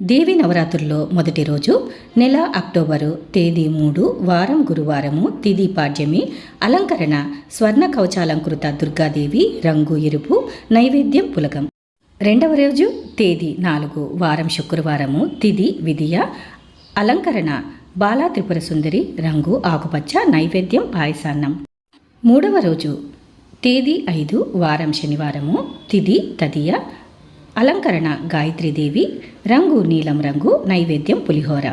దేవి నవరాత్రుల్లో మొదటి రోజు నెల అక్టోబరు తేదీ మూడు వారం గురువారము తిది పాడ్యమి అలంకరణ స్వర్ణ కవచాలంకృత దుర్గాదేవి రంగు ఎరుపు నైవేద్యం పులకం రెండవ రోజు తేదీ నాలుగు వారం శుక్రవారము తిది విధియ అలంకరణ బాలా త్రిపుర సుందరి రంగు ఆకుపచ్చ నైవేద్యం పాయసాన్నం. మూడవ రోజు తేదీ ఐదు వారం శనివారము తిది తదియ అలంకరణ గాయత్రీదేవి రంగు నీలం రంగు నైవేద్యం పులిహోర.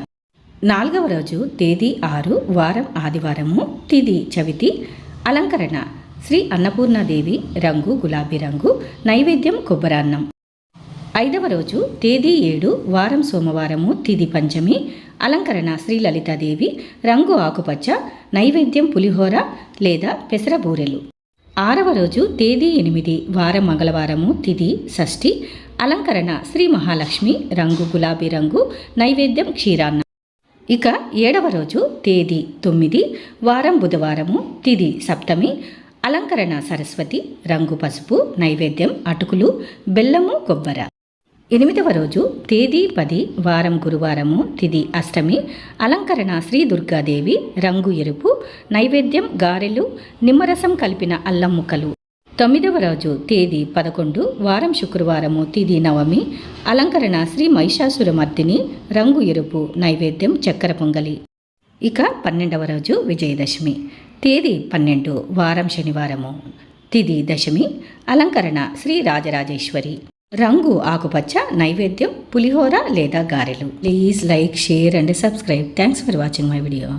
నాలుగవ రోజు తేదీ ఆరు వారం ఆదివారము తిది చవితి. అలంకరణ శ్రీ అన్నపూర్ణాదేవి రంగు గులాబీ రంగు నైవేద్యం కొబ్బరాన్నం. ఐదవ రోజు తేదీ ఏడు వారం సోమవారము తిది పంచమి. అలంకరణ శ్రీ లలితాదేవి రంగు ఆకుపచ్చ నైవేద్యం పులిహోర లేదా పెసర బూరెలు. ఆరవ రోజు తేదీ ఎనిమిది వారం మంగళవారము తిది షష్ఠి అలంకరణ శ్రీ మహాలక్ష్మి రంగు గులాబీ రంగు నైవేద్యం క్షీరాన్న. ఇక ఏడవ రోజు తేదీ తొమ్మిది వారం బుధవారము తిది సప్తమి అలంకరణ సరస్వతి రంగు పసుపు నైవేద్యం అటుకులు బెల్లము కొబ్బర. ఎనిమిదవ రోజు తేదీ పది వారం గురువారము తిది అష్టమి అలంకరణ శ్రీ దుర్గాదేవి రంగు ఎరుపు నైవేద్యం గారెలు నిమ్మరసం కలిపిన అల్లం ముక్కలు. తొమ్మిదవ రోజు తేదీ పదకొండు వారం శుక్రవారము తిది నవమి అలంకరణ శ్రీ మహిషాసురమర్దిని రంగు ఎరుపు నైవేద్యం చక్కెర పొంగలి. ఇక పన్నెండవ రోజు విజయదశమి. తేదీ పన్నెండు వారం శనివారము తిది దశమి అలంకరణ శ్రీ రాజరాజేశ్వరి. రంగు ఆకుపచ్చ నైవేద్యం పులిహోర లేదా గారెలు. Please like share and subscribe thanks for watching my video